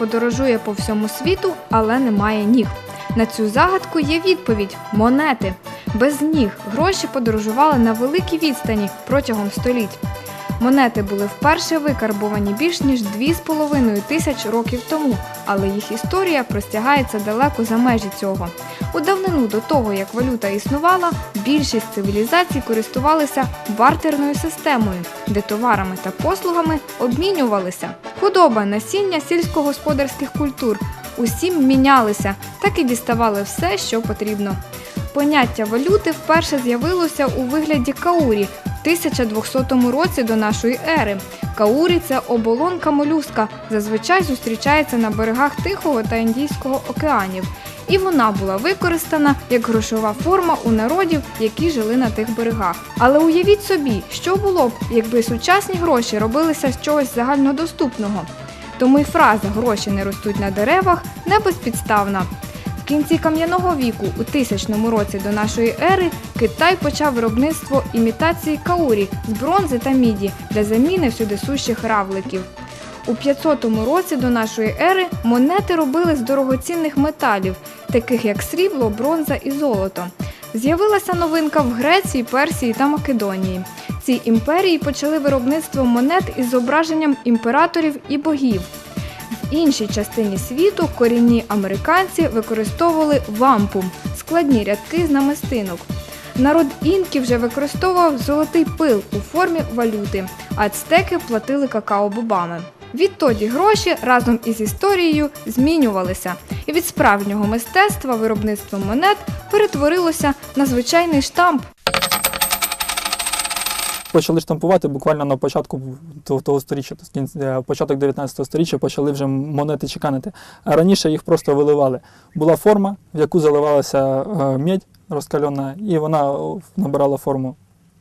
подорожує по всьому світу, але не має ніг? На цю загадку є відповідь монети. Без ніг гроші подорожували на великій відстані протягом століть. Монети були вперше викарбовані більш ніж 2,5 тисяч років тому, але їх історія простягається далеко за межі цього. У давнину до того, як валюта існувала, більшість цивілізацій користувалися бартерною системою, де товарами та послугами обмінювалися. Худоба, насіння сільськогосподарських культур усім мінялися, так і діставали все, що потрібно. Поняття валюти вперше з'явилося у вигляді каурі 1200 році до нашої ери. Каурі це оболонка молюска, зазвичай зустрічається на берегах Тихого та Індійського океанів. І вона була використана як грошова форма у народів, які жили на тих берегах. Але уявіть собі, що було б, якби сучасні гроші робилися з чогось загальнодоступного. Тому й фраза гроші не ростуть на деревах не безпідставна. Кінці кам'яного віку, у тисячному році до нашої ери, Китай почав виробництво імітації каурі з бронзи та міді для заміни всюдисущих равликів. У 500 році до нашої ери монети робили з дорогоцінних металів, таких як срібло, бронза і золото. З'явилася новинка в Греції, Персії та Македонії. Ці імперії почали виробництво монет із зображенням імператорів і богів. Іншій частині світу корінні американці використовували вампум складні рядки з намистинок. Народ інків вже використовував золотий пил у формі валюти, а ацтеки платили какао-бобами. Відтоді гроші разом із історією змінювалися, і від справжнього мистецтва виробництво монет перетворилося на звичайний штамп. Почали штампувати буквально на початку того, сторіччя, е, початок 19 сторіччя почали вже монети чеканити. А раніше їх просто виливали. Була форма, в яку заливалася е, медь розкальона, і вона набирала форму.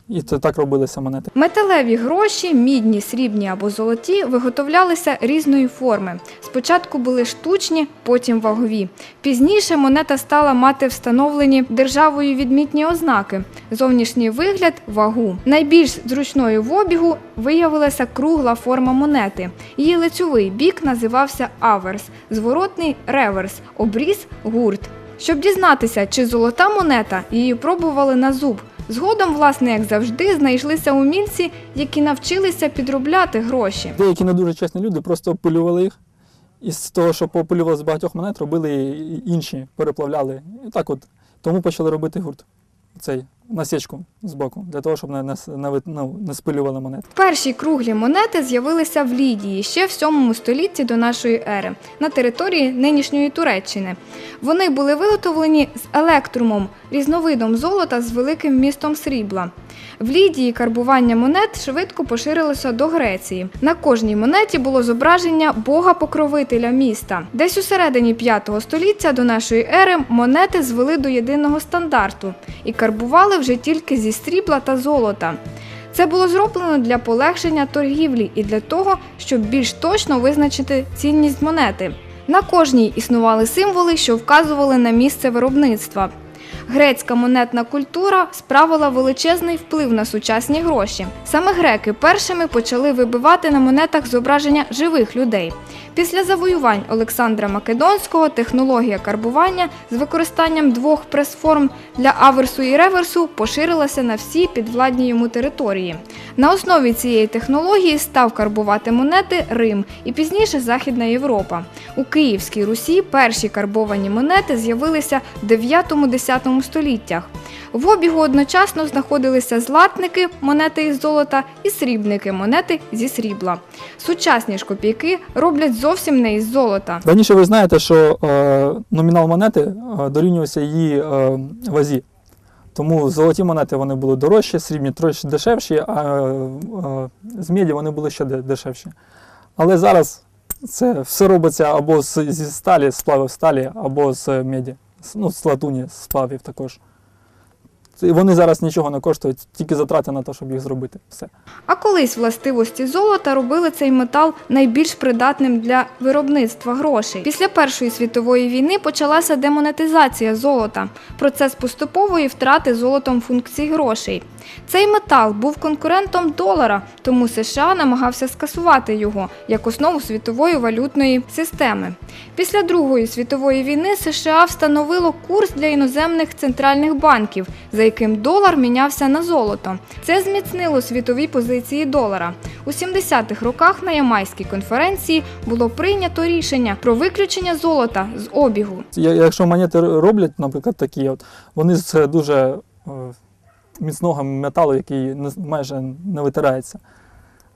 І це так робилися монети. Металеві гроші, мідні, срібні або золоті, виготовлялися різної форми. Спочатку були штучні, потім вагові. Пізніше монета стала мати встановлені державою відмітні ознаки: зовнішній вигляд, вагу. Найбільш зручною в обігу виявилася кругла форма монети. Її лицьовий бік називався аверс, зворотний реверс, обріз гурт. Щоб дізнатися, чи золота монета, її пробували на зуб. Згодом, власне, як завжди, знайшлися умільці, які навчилися підробляти гроші. Деякі не дуже чесні люди просто опилювали їх. І з того, що попилювали з багатьох монет, робили інші, переплавляли. І так от. Тому почали робити гурт. Цей насічку з боку, для того, щоб не, не, ну, не спилювали монети. Перші круглі монети з'явилися в Лідії ще в 7 столітті до нашої ери на території нинішньої Туреччини. Вони були виготовлені з електрумом, різновидом золота з великим містом срібла. В Лідії карбування монет швидко поширилося до Греції. На кожній монеті було зображення бога-покровителя міста. Десь у середині 5 століття до нашої ери монети звели до єдиного стандарту і карбували вже тільки зі срібла та золота. Це було зроблено для полегшення торгівлі і для того, щоб більш точно визначити цінність монети. На кожній існували символи, що вказували на місце виробництва. Грецька монетна культура справила величезний вплив на сучасні гроші. Саме греки першими почали вибивати на монетах зображення живих людей. Після завоювань Олександра Македонського технологія карбування з використанням двох прес-форм для аверсу і реверсу поширилася на всі підвладні йому території. На основі цієї технології став карбувати монети Рим і пізніше Західна Європа. У Київській Русі перші карбовані монети з'явилися в 9-10 століттях. В обігу одночасно знаходилися златники монети із золота і срібники монети зі срібла. Сучасні ж копійки роблять зовсім не із золота. Раніше ви знаєте, що е, номінал монети е, дорівнювався її е, вазі. Тому золоті монети вони були дорожчі, срібні трошки дешевші, а е, з меді вони були ще дешевші. Але зараз це все робиться або зі сталі, з сплавів сталі, або з меді, ну, з латуні, з сплавів також. Вони зараз нічого не коштують, тільки затрати на те, щоб їх зробити. Все. А колись властивості золота робили цей метал найбільш придатним для виробництва грошей. Після Першої світової війни почалася демонетизація золота, процес поступової втрати золотом функцій грошей. Цей метал був конкурентом долара, тому США намагався скасувати його як основу світової валютної системи. Після Другої світової війни США встановило курс для іноземних центральних банків, за яким долар мінявся на золото. Це зміцнило світові позиції долара. У 70-х роках на Ямайській конференції було прийнято рішення про виключення золота з обігу. Якщо монети роблять, наприклад, такі, от, вони з дуже е, міцного металу, який майже не витирається.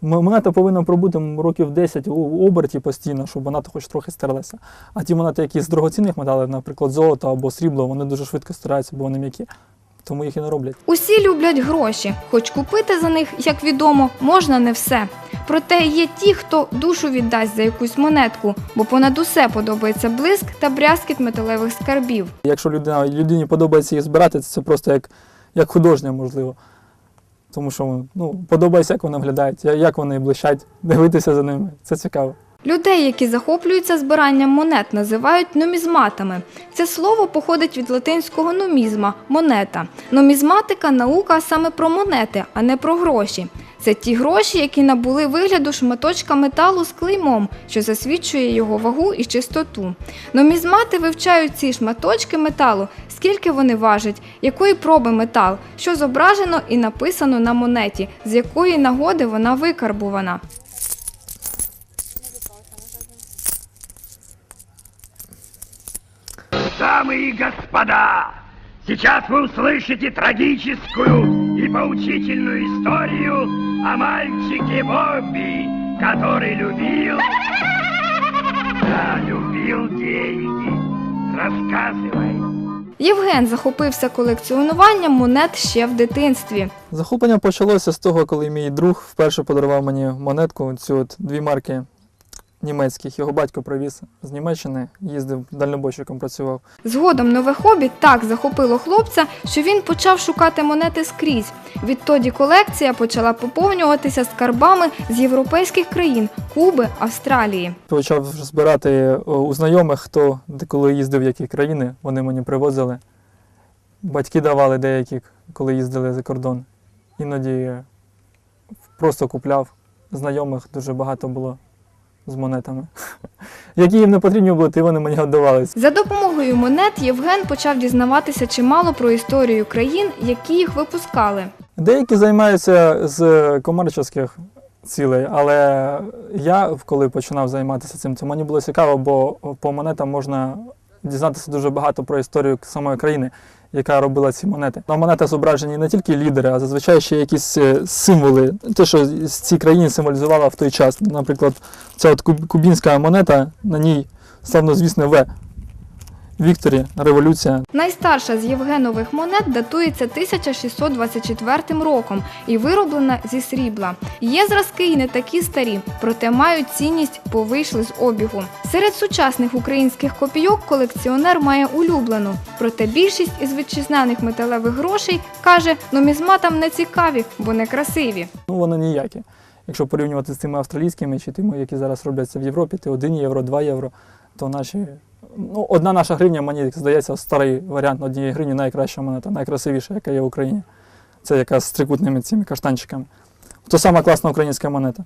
Монета повинна пробути років 10 у у оберті постійно, щоб вона хоч трохи стерлася. А ті монети, які з дорогоцінних металів, наприклад, золото або срібло, вони дуже швидко стираються, бо вони м'які. Тому їх і не роблять. Усі люблять гроші, хоч купити за них, як відомо, можна не все. Проте є ті, хто душу віддасть за якусь монетку, бо понад усе подобається блиск та брязкіт металевих скарбів. Якщо людина, людині подобається їх збирати, це просто як, як художня, можливо. Тому що ну, подобається, як вони виглядають, як вони блищать, дивитися за ними. Це цікаво. Людей, які захоплюються збиранням монет, називають нумізматами. Це слово походить від латинського нумізма монета. Нумізматика наука саме про монети, а не про гроші. Це ті гроші, які набули вигляду шматочка металу з клеймом, що засвідчує його вагу і чистоту. Нумізмати вивчають ці шматочки металу, скільки вони важать, якої проби метал, що зображено і написано на монеті, з якої нагоди вона викарбувана. Дамы и господа, сейчас вы услышите трагическую и поучительную историю о мальчике Бобби, который любил... Да, любил деньги. Рассказывай. Євген захопився колекціонуванням монет ще в дитинстві. Захоплення почалося з того, коли мій друг вперше подарував мені монетку, цю от дві марки німецьких. Його батько привіз з Німеччини, їздив дальнобойщиком, працював. Згодом нове хобі так захопило хлопця, що він почав шукати монети скрізь. Відтоді колекція почала поповнюватися скарбами з європейських країн Куби, Австралії. Почав збирати е, у знайомих, хто коли їздив в які країни, вони мені привозили. Батьки давали деякі, коли їздили за кордон. Іноді е, просто купляв знайомих, дуже багато було з монетами. Які їм не потрібні були, і вони мені віддавались. За допомогою монет Євген почав дізнаватися чимало про історію країн, які їх випускали. Деякі займаються з комерційних цілей, але я, коли починав займатися цим, то мені було цікаво, бо по монетам можна дізнатися дуже багато про історію самої країни, яка робила ці монети. На монетах зображені не тільки лідери, а зазвичай ще якісь е, символи, те, що з цій країни символізувала в той час. Наприклад, ця от кубінська монета, на ній славнозвісне В. Вікторі, революція. Найстарша з Євгенових монет датується 1624 роком і вироблена зі срібла. Є зразки і не такі старі, проте мають цінність, бо вийшли з обігу. Серед сучасних українських копійок колекціонер має улюблену. Проте більшість із вітчизняних металевих грошей каже, нумізматам не цікаві, бо не красиві. Ну, вони ніякі. Якщо порівнювати з тими австралійськими чи тими, які зараз робляться в Європі, то 1 євро, 2 євро, то наші. Ну, одна наша гривня, мені здається, старий варіант однієї гривні найкраща монета, найкрасивіша, яка є в Україні. Це яка з трикутними цими каштанчиками. То сама класна українська монета.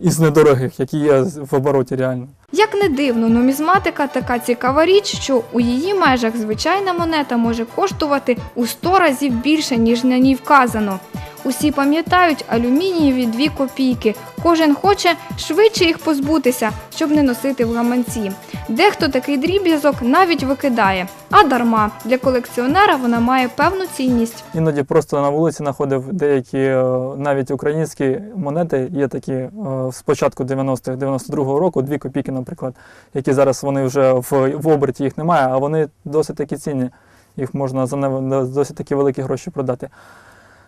Із недорогих, які є в обороті реально. Як не дивно, нумізматика така цікава річ, що у її межах звичайна монета може коштувати у 100 разів більше, ніж на ній вказано. Усі пам'ятають алюмінієві дві копійки. Кожен хоче швидше їх позбутися, щоб не носити в гаманці. Дехто такий дріб'язок навіть викидає. А дарма для колекціонера вона має певну цінність. Іноді просто на вулиці знаходив деякі е, навіть українські монети, є такі е, з початку 90-х, 92-го року, дві копійки, наприклад, які зараз вони вже в, в оберті їх немає, а вони досить такі цінні. Їх можна за досить такі великі гроші продати.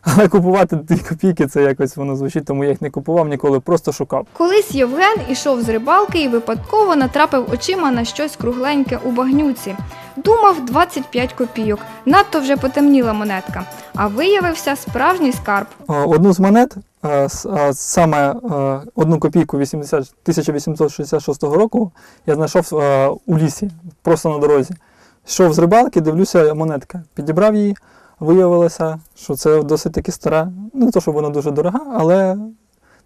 Але купувати дві копійки це якось воно звучить, тому я їх не купував ніколи, просто шукав. Колись Євген ішов з рибалки і випадково натрапив очима на щось кругленьке у багнюці. Думав 25 копійок, надто вже потемніла монетка, а виявився справжній скарб. Е, Одну з монет, е, е, саме одну копійку 80 1866 року, я знайшов у лісі, просто на дорозі. Йшов з рибалки, дивлюся, монетка. Підібрав її, виявилося, що це досить таки стара. Не то, щоб вона дуже дорога, але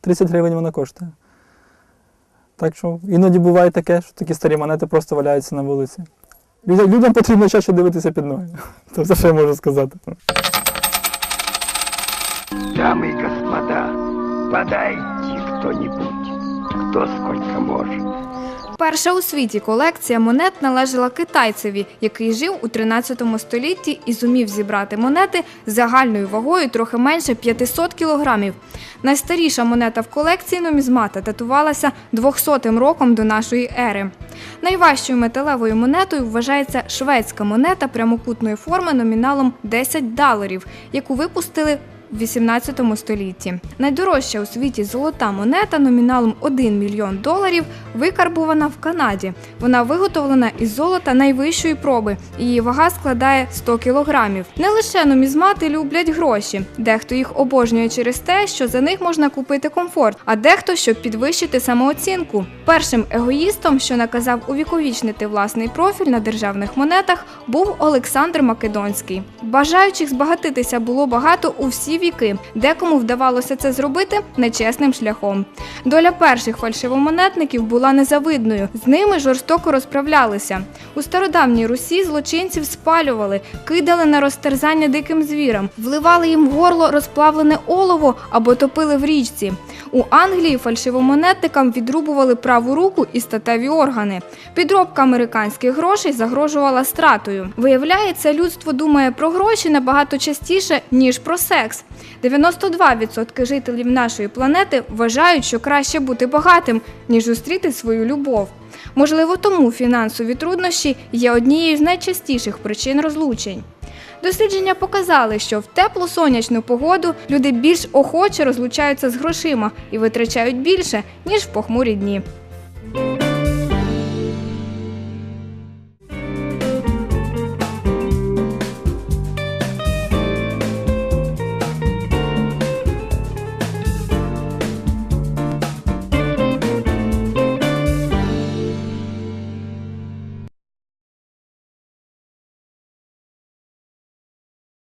30 гривень вона коштує. Так що іноді буває таке, що такі старі монети просто валяються на вулиці. Людям, потрібно чаще дивитися під ноги. Це все, що я можу сказати. Дамы и господа, подайте кто-нибудь, кто сколько может. Перша у світі колекція монет належала китайцеві, який жив у 13 столітті і зумів зібрати монети з загальною вагою трохи менше 500 кілограмів. Найстаріша монета в колекції нумізмата датувалася 200 роком до нашої ери. Найважчою металевою монетою вважається шведська монета прямокутної форми номіналом 10 доларів, яку випустили в 18 столітті. Найдорожча у світі золота монета номіналом 1 мільйон доларів викарбувана в Канаді. Вона виготовлена із золота найвищої проби. Її вага складає 100 кілограмів. Не лише нумізмати люблять гроші. Дехто їх обожнює через те, що за них можна купити комфорт, а дехто щоб підвищити самооцінку. Першим егоїстом, що наказав увіковічнити власний профіль на державних монетах, був Олександр Македонський. Бажаючих збагатитися було багато у віки. Декому вдавалося це зробити нечесним шляхом. Доля перших фальшивомонетників була незавидною. З ними жорстоко розправлялися. У стародавній Русі злочинців спалювали, кидали на розтерзання диким звірам, вливали їм в горло розплавлене олово або топили в річці. У Англії фальшивомонетникам відрубували праву руку і статеві органи. Підробка американських грошей загрожувала стратою. Виявляється, людство думає про гроші набагато частіше, ніж про секс. 92% жителів нашої планети вважають, що краще бути багатим, ніж зустріти свою любов. Можливо, тому фінансові труднощі є однією з найчастіших причин розлучень. Дослідження показали, що в теплу сонячну погоду люди більш охоче розлучаються з грошима і витрачають більше, ніж в похмурі дні.